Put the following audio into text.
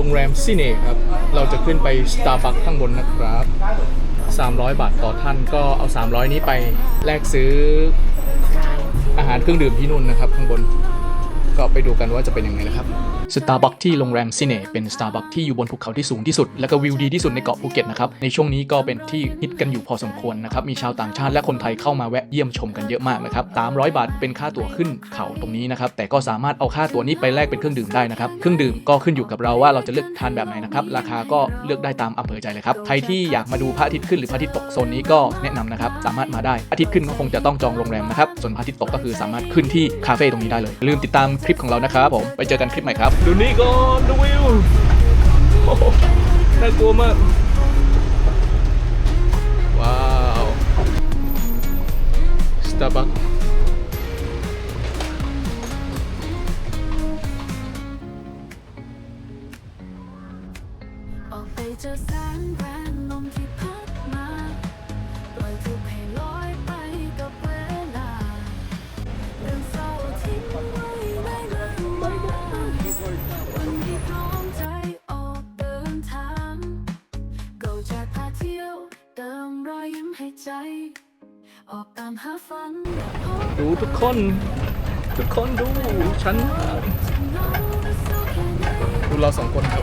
โรงแรมซิเน่ครับ เราจะขึ้นไปสตาร์บัคข้างบนนะครับ 300 บาทต่อท่านก็เอา 300 นี้ไปแลกซื้ออาหารเครื่องดื่มที่นู่นนะครับข้างบน ก็ไปดูกันว่าจะเป็นยังไงนะครับ Starbucks ที่โรงแรมซิเน่เป็น Starbucks ที่อยู่บนภูเขาที่สูงที่สุด และก็วิวดีที่สุดในเกาะภูเก็ตนะครับในช่วงนี้ก็เป็นที่ฮิตกันอยู่พอสมควรนะครับมีชาวต่างชาติและคนไทยเข้ามาแวะเยี่ยมชมกันเยอะมากนะครับ300บาทเป็นค่าตั๋วขึ้นเขาตรงนี้นะครับแต่ก็สามารถเอาค่าตั๋วนี้ไปแลกเป็นเครื่องดื่มได้นะครับเครื่องดื่มก็ขึ้นอยู่กับเราว่าเราจะเลือกทานแบบไหนนะครับราคาก็เลือกได้ตามอำเภอใจเลยครับใครที่อยากมาดูพระอาทิตย์ขึ้นหรือพระอาทิตย์ตกโซนนี้ก็แนะนำนะครับสามารถมาได้อาทิตย์ขึ้นก็คงจะต้องจองโรงแรมนะครับส่วนพระอาทิตย์ตกก็คือสามารถขึ้นที่คาเฟ่ตรงนี้ได้เลยลืมติดตามคลิปของเรานะครับผมไปเจอกันคลิปใหม่ครับดูนี่ก่อนดูวิวโอ้โหน่ากลัวมากว้าวสตาร์บัคออกไปเจอแสงแรง รอยยิ้มให้ใจ ออกตามหาฝันและพบดูทุกคน ทุกคนดู ฉันเงาและสู้แค่ไหนดูเราสองคนครับ